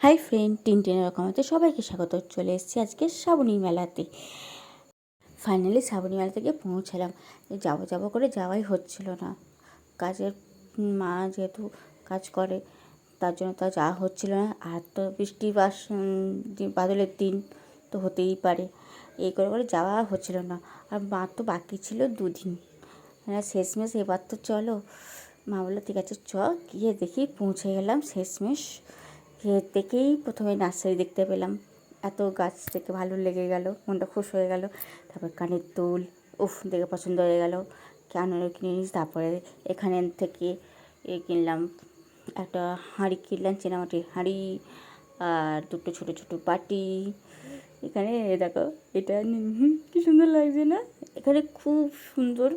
Hi friend, টিনটিনের রকমাতে সবাইকে স্বাগত। চলে এসেছি আজকে শ্রাবণী মেলাতে। ফাইনালি শ্রাবণী মেলা থেকে পৌঁছালাম। যাব যাব করে যাওয়াই হচ্ছিল না। কাজের মা যেহেতু কাজ করে, তার জন্য তো যাওয়া হচ্ছিল না। আর তো বৃষ্টি বাস বাদলের দিন তো হতেই পারে। এই করে করে যাওয়া হচ্ছিল না। আর মা তো বাকি ছিল দুদিন। শেষমেশ এবার তো চলো। মা বলল, ঠিক আছে, চ। গিয়ে দেখি পৌঁছে গেলাম শেষমেশ। গিয়ে দেখেই প্রথমে নার্সারি দেখতে পেলাম। এত গাছ দেখে ভালো লেগে গেল, মনটা খুশ হয়ে গেল। তারপর কানের দুল, উফ, দেখে পছন্দ হয়ে গেল। কেন কিনে নিস তারপরে এখানে থেকে এ কিনলাম একটা হাঁড়ি কিনলাম চেনামাটির হাঁড়ি আর দুটো ছোটো ছোটো বাটি। এখানে দেখো, এটা কি সুন্দর লাগছে না? এখানে খুব সুন্দর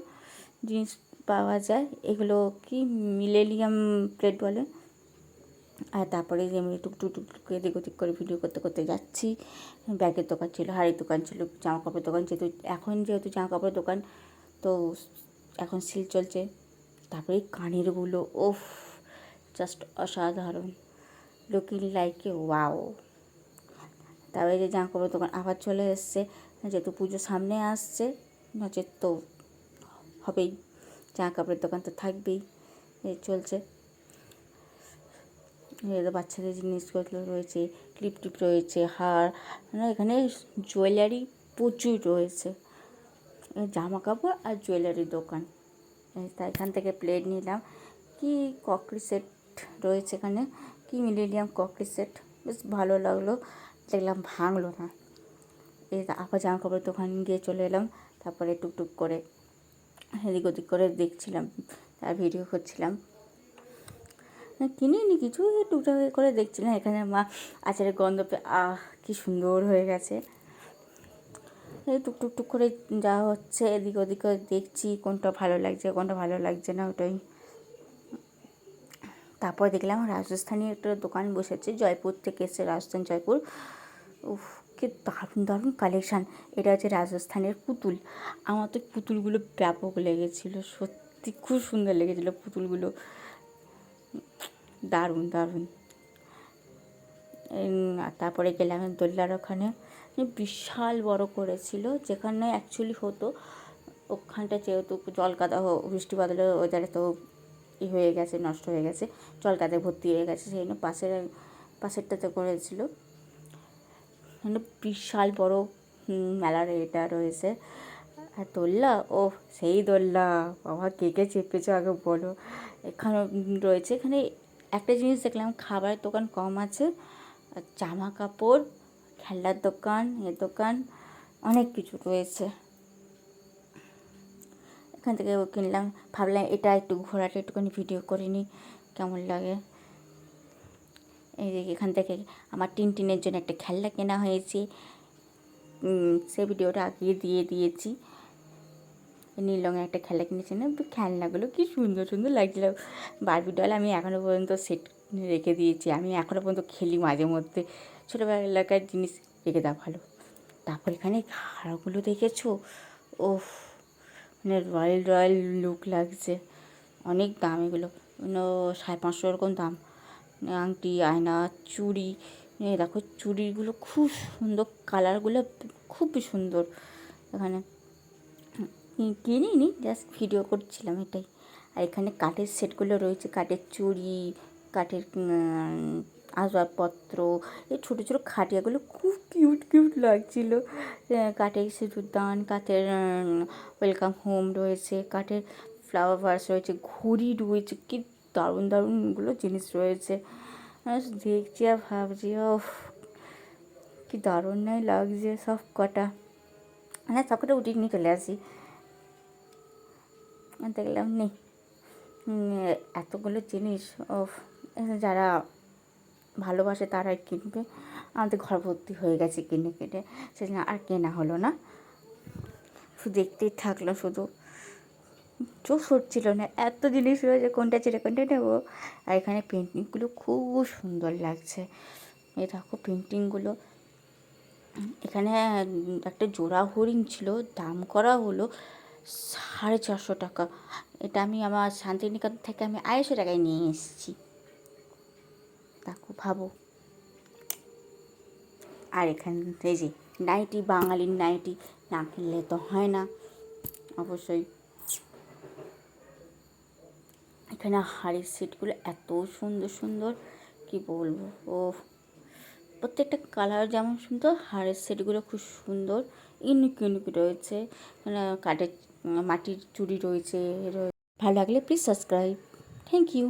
জিনিস পাওয়া যায়। এগুলো কি মিলেনিয়াম প্লেট বলে? তারপরে যে আমি টুকটুক টুকটুক এদিক ওদিক করে ভিডিও করতে করতে যাচ্ছি। ব্যাগের দোকান ছিল, হাড়ির দোকান ছিল জামা কাপড়ের দোকান যেহেতু, এখন যেহেতু জামা কাপড়ের দোকান, তো এখন সিল চলছে। তারপরে কানেরগুলো ওফ জাস্ট অসাধারণ। লুকিং লাইকে ওয়াও তারপরে যে জামা কাপড়ের দোকান আবার চলে এসছে, যেহেতু পুজো সামনে আসছে, নচেত তো হবেই। জামা কাপড়ের দোকান তো থাকবেই চলছে। বাচ্চাদের জিনিসপত্র রয়েছে ক্লিপ টিপ রয়েছে, হার মানে এখানে জুয়েলারি প্রচুর রয়েছে। জামা কাপড় আর জুয়েলারি দোকান। তাই এখান থেকে প্লেট নিলাম। কি ককরি সেট রয়েছে এখানে? কি মিলেনিয়াম ককরি সেট বেশ ভালো লাগল। দেখলাম ভাঙলো না। এই আবার জামা কাপড়ের দোকান গিয়ে চলে এলাম। তারপরে টুকটুক করে এদিক ওদিক করে দেখছিলাম, তার ভিডিও করছিলাম। কিনিনি কিছু টুকটাক করে দেখছিলাম, এখানে মা আচারের গন্ধ পেয়ে আহ, কি সুন্দর হয়ে গেছে। এই টুক টুক টুক করে যাওয়া হচ্ছে, এদিক ওদিক দেখছি, কোনটা ভালো লাগছে, কোনটা ভালো লাগছে না, ওটাই। তারপর দেখলাম রাজস্থানী একটা দোকান বসেছে, জয়পুর থেকে এসছে রাজস্থান, জয়পুর। উফ, কি দারুণ দারুণ কালেকশান এটা হচ্ছে রাজস্থানের পুতুল। আমার তো পুতুলগুলো ব্যাপক লেগেছিলো, সত্যি খুব সুন্দর লেগেছিলো পুতুলগুলো। দারুণ দারুণ। তারপরে গেলাম দোল্লার ওখানে। বিশাল বড় করেছিল, যেখানে অ্যাকচুয়ালি হতো, ওখানটা যেহেতু জল কাদা বৃষ্টি বাদলের ওয়েদারে তো ই হয়ে গেছে, নষ্ট হয়ে গেছে জল কাদায় ভর্তি হয়ে গেছে, সেই জন্য পাশের, পাশেরটাতে করেছিল। মানে বিশাল বড় মেলার এটা রয়েছে। আর দোল্লা ও সেই দোল্লা, বাবা, কে কে চেপেছো আগে বলো। এখানে রয়েছে, এখানে একটা জিনিস দেখলাম, খাবারের দোকান কম আছে জামা কাপড় খেলনার দোকান, এ দোকান, অনেক কিছু রয়েছে। এখান থেকে কিনলাম, ভাবলাম এটা একটু ঘোরাটা একটুখানি ভিডিও করে নিই, কেমন লাগে। এই এখান থেকে আমার টিন টিনের জন্য একটা খেলনা কেনা হয়েছে। সে ভিডিওটা আগে দিয়ে দিয়েছি। নীল রঙের একটা খেলা কিনেছি না? খেলনাগুলো কি সুন্দর সুন্দর লাগছিল। বারবি ডল আমি এখনও পর্যন্ত সেট রেখে দিয়েছি। আমি এখনও পর্যন্ত খেলি মাঝে মধ্যে। ছোটোবেলাকার জিনিস রেখে দেওয়া ভালো। তারপর এখানে হারগুলো দেখেছ? ও মানে রয়্যাল রয়্যাল লুক লাগছে। অনেক দাম এগুলো। সাড়ে পাঁচশো এরকম দাম। আংটি, আয়না, চুড়ি। দেখো, চুড়িগুলো খুব সুন্দর। কালারগুলো খুবই সুন্দর। এখানে কিনিনি জাস্ট ভিডিও করছিলাম এটাই। আর এখানে কাঠের সেটগুলো রয়েছে, কাঠের চুড়ি, কাঠের আসবাবপত্র, এই ছোটো ছোটো খাটিয়াগুলো খুব কিউট কিউট লাগছিল। কাঠের সিঁদুর দান, কাঠের ওয়েলকাম হোম রয়েছে, কাঠের ফ্লাওয়ার ভাস রয়েছে, ঘুড়ি রয়েছে, কি দারুণ দারুণগুলো জিনিস রয়েছে। দেখছি আর ভাবছি ও কি দারুণ নাই লাগছে সব কটা হ্যাঁ সব কটা উঠিয়ে নিয়ে চলে আসি। দেখলাম নেই। এতগুলো জিনিস ও যারা ভালোবাসে তারাই কিনবে। আমাদের ঘর ভর্তি হয়ে গেছে কিনে কেটে, সেজন্য আর কেনা হলো না। শুধু দেখতেই থাকল শুধু। চোখ সরছিল না, এত জিনিস রয়েছে, কোনটা ছেড়ে কোনটা নেব? আর এখানে পেন্টিংগুলো খুব সুন্দর লাগছে। এই দেখো পেন্টিংগুলো এখানে একটা জোড়া হরিণ ছিল, দাম করা হলো সাড়ে চারশো টাকা। এটা আমি আমার শান্তিনিকেতন থেকে আমি আড়াইশো টাকায় নিয়ে এসেছি। তাকে, ভাবো। আর এখান, এই যে নাইটি, বাঙালির নাইটি না কিনলে তো হয় না। অবশ্যই। এখানে হাড়ির সেটগুলো এত সুন্দর সুন্দর, কি বলব? ও প্রত্যেকটা কালার যেমন সুন্দর, হাড়ের সেটগুলো খুব সুন্দর, ইউনিক ইউনিক রয়েছে। কাঠের মাটির চুড়ি রয়েছে ভালো লাগলে প্লিজ সাবস্ক্রাইব থ্যাংক ইউ